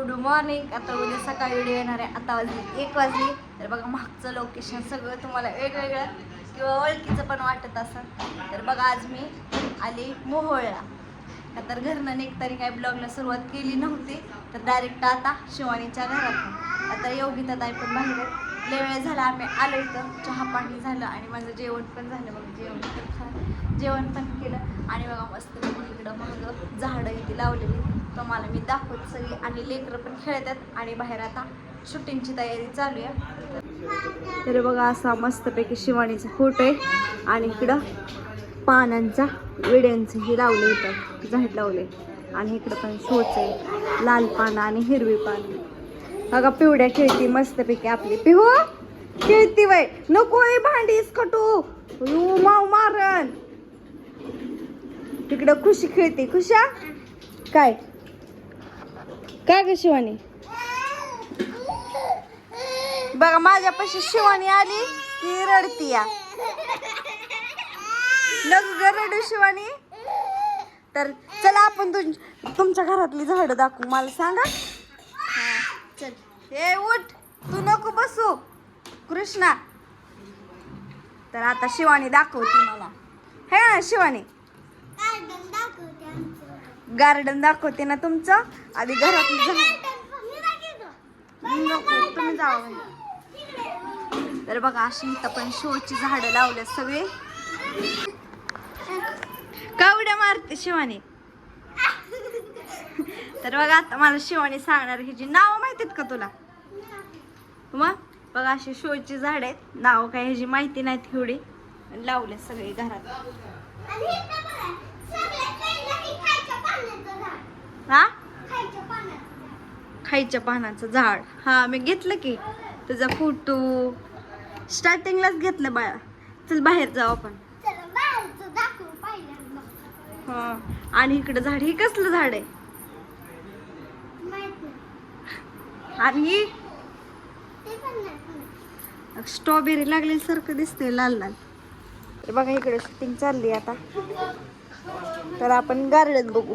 Good morning. आता उद्या सकाळी व्हिडिओ येणार आहे. आता वाजली एक वाजली. तर बघा मागचं लोकेशन सगळं तुम्हाला वेगवेगळं किंवा ओळखीचं पण वाटत असं तर बघा आज मी आली मोहोळला. का तर घरनं निघताना काय ब्लॉगला सुरुवात केली नव्हती तर डायरेक्ट आता शिवानीच्या घरात आता योगिता ताई पण बाहेर लय वेळ झाला आम्ही आलो इथं. चहा पाणी झालं आणि माझं जेवण पण झालं. बघ जेवण पण खा जेवण पण केलं. आणि बघा मस्त इकडं मग झाडं इथे लावलेली. तुम्हाला मी दाखवत सगळी आणि लेकरं पण खेळतात आणि बाहेर आता शूटिंगची तयारी चालू आहे. तर बघा असा मस्तपैकी शिवाणीचा फोटो आहे आणि इकडं पानांचा विड्यांचं हे लावलं इथं झाड लावले आणि इकडं पण सोच आहे लाल पानं आणि हिरवी पानं. बघा पिवड्या खेळती मस्तपैकी आपली. पिहू खेळती वय नको आहे भांडीस कटू. यू माव मारण तिकडं खुशी खेळते खुशा. काय? काय ग शिवानी? बघा माझ्यापाशी शिवानी आली की रडती या. नको ग रडू शिवानी. तर चला आपण तुम तुमच्या घरातली झाडं दाखवू. मला सांगा. हा, चल. हे उठ. तू नको बसू. कृष्णा. तर आता शिवानी दाखवते मला. हे ना शिवानी. गार्डन दाखवते ना तुमचं? आधी नको तुम्ही जावा तर बघा अशी इथं पण शोची झाडं लावले सगळे. कावड्या मारते शिवानी? तर बघा आता मला शिवानी सांगणार ह्याची नाव माहितीत का तुला? मग बघा अशी शोची झाड आहेत. नाव काय ह्याची माहिती नाहीत एवढी. लावले सगळे घरात. हा? खायच्या पानाचं झाड. हा मी घेतलं की. तुझा फोटो. स्टार्टिंगलाच घेतलं बाळा. चल बाहेर जाऊ आपण. हा. आणि इकडं झाड. हे कसलं झाड आहे? आणि? स्ट्रॉबेरी लागलेली सारखं दिसते लाल लाल. तर बघा इकडे शूटिंग चालली आता. तर आपण गार्डन बघू.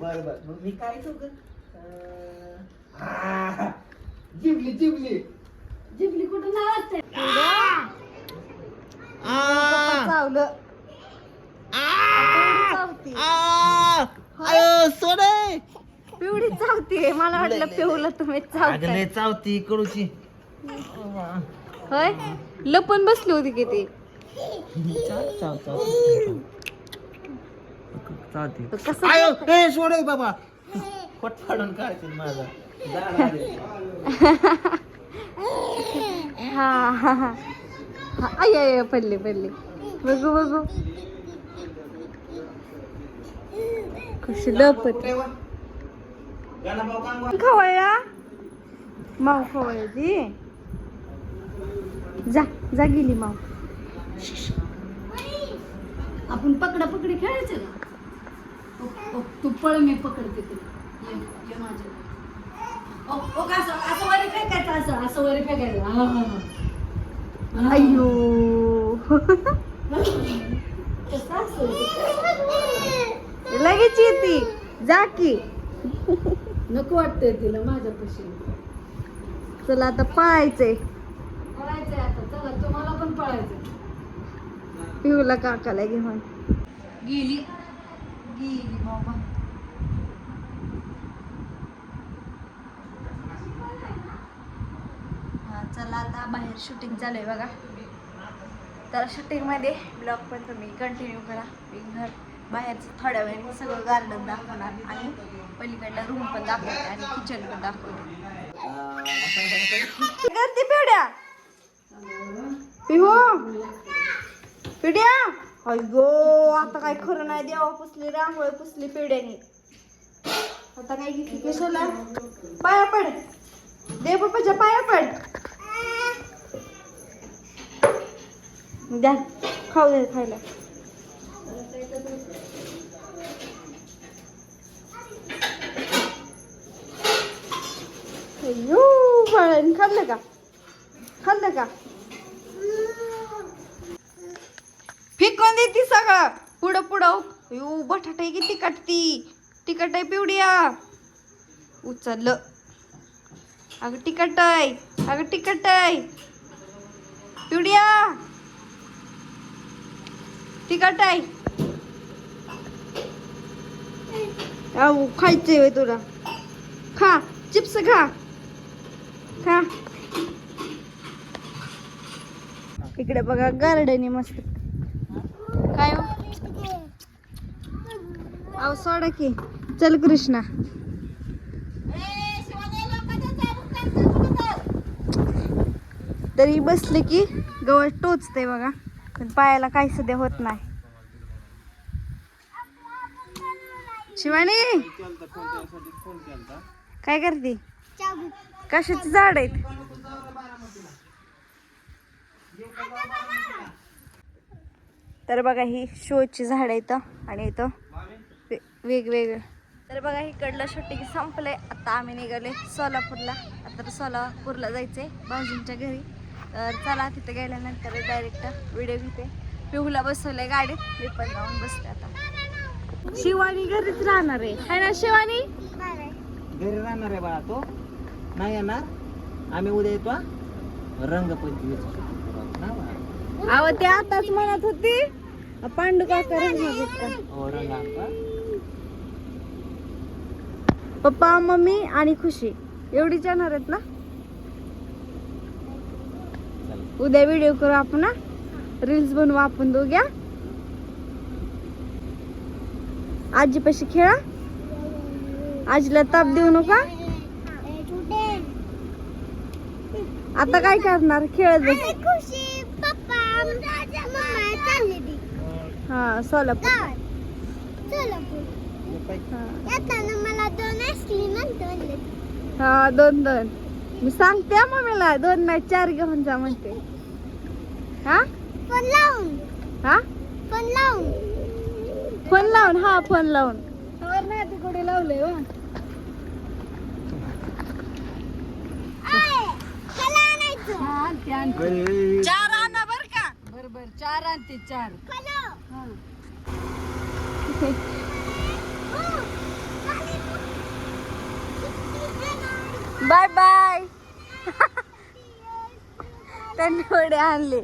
बर बर मग मी काय करू ग? अं, जिबली जिबली. जिबली कुठं आ, चावलं. चावती. सोडे. पिवळी मला वाटलं पिवलं तुम्ही चावताय. अगले चावती कडूची होय? लपून बसली होती किती कसं सोडे बाबा. खोट फाडून काढतील माझा. हा हा हा. हा, आय पडली पडली. बघू बघू. कशी लपत. खवळला माव खवळती जा जा गेली माव. आपण पकडा पकडी खेळायचं ओ, तू पळ मी पकडते तुला. ये ये माझ्या. ओ, ओ, का असं असं वरी फेकायचं असं असं वरी फेकायचं. अयो कसं असं? लगेच येते. जा की. नको वाटतंय तिला माझ्यापाशी. चला आता पळायचंय. पळायचंय आता. चला तुम्हाला पण पळायचं पिऊला काकाला घेऊन. गेली. गेली बाबा. हा चला आता बाहेर शूटिंग चालू आहे बघा. तर शूटिंगमध्ये ब्लॉग पण तुम्ही कंटिन्यू करा. मी घर बाहेरचं थोड्या वेळाने सगळं गार्डन दाखवणार आणि पलीकडला रूम पण दाखवते आणि किचन पण दाखवते. करते पिवड्या पिहो? पिढ्या? अयो आता काय खरं नाही देवा पुसली रांगोळी पुसली पिढ्याने. आता काय घेतली कशाला पाया पड. दे पप्पाच्या पाया पड. द्या खाऊ दे खायला. अय्यो बाळाने खाल्लं का? खाल्लं का? फेकून देती सगळं. पुढं पुढं. यू बटाटा आहे की तिखट ती तिकट आहे पिवडिया. उचललं. अगं तिकट आहे. अगं तिकट आहे. पिवड्या. तिकट आहे. अहो खायचंय होय तुला. खा. चिप्स खा. खा. इकडे बघा गार्डन आहे मस्त. काय हो? अहो सोडा की. चल कृष्णा. तरी बसले की गवत टोचते बघा. पण पायाला काही सध्या होत नाही. शिवानी! काय करते? कशाची झाड आहेत? तर बघा ही शोची झाड आहेत आणि इथं वेगवेगळं. तर बघा इकडलं शूटिंग संपलंय. आता आम्ही निघाले सोलापूरला. आता सोलापूरला जायचंय भाऊजींच्या घरी. तर चला तिथे गेल्यानंतर डायरेक्ट व्हिडिओ घेते. पिहूला बसवलंय गाडीत. मी पण जाऊन बसते आता. शिवानी घरीच राहणार आहे. है ना शिवानी? घरी राहणार आहे बाळा तो. नाही येणार. आम्ही उद्या येतो रंगपंचमीचा shooting करू आपण, हा बाळा? अहो ते आताच म्हणत होती पांडू काका राहणार आहेत का हो. पप्पा मम्मी आणि खुशी एवढीच येणार आहेत ना? चला. उद्या व्हिडिओ करू आपण रील्स बनवू आपण दोघ्या. आजीपाशी खेळा. आजीला ताप देऊ नका. आता काय करणार? खेळत बस. हा सोलापूर. हा. मला दोन हा दोन. दोन मी सांगते हा मम्मीला दोन नाही चार घेऊन जा म्हणते. हा? फोन लावून हा फोन लावून. फोन लावून हा. फोन लावून नाही तिकडे लावलंय हो हा चार बर चार आणते चार. हा. बाय बाय त्यांनी वडे आणले